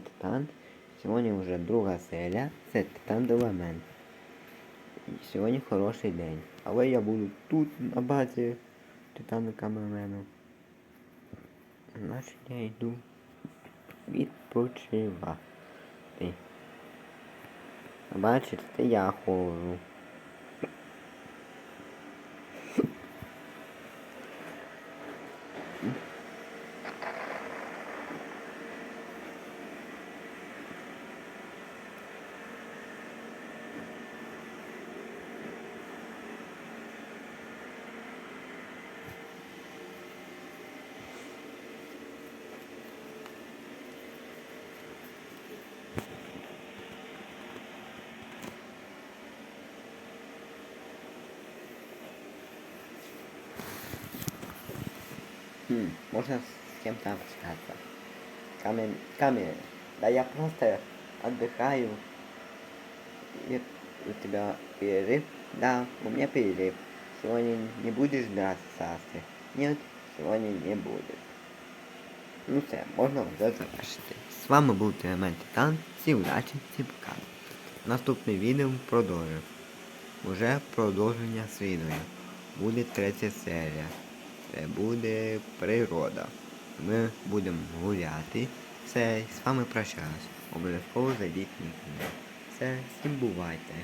Титан. Сьогодні вже друга серія. Це Титан Делемент. І сьогодні хороший день. Але я буду тут на базі Титана Камемену. Значить я йду відпочивати. Бачите, я ходжу. Хм, можно с кем-то общаться. Камень, камень, да я просто отдыхаю. И у тебя перерыв? Да, у меня перерыв. Сегодня не будешь драться, Нет, сегодня не будет. Ну все, можна вже завершити. З вами був Телемент Титан. Всі удачі, всі пока. Наступне відео продовжу. Уже продовження слідує. Буде третя серія. Це буде природа. Ми будемо гуляти. Все, з вами прощаюсь. Обов'язково зайдіть на канал. Все, всім бувайте.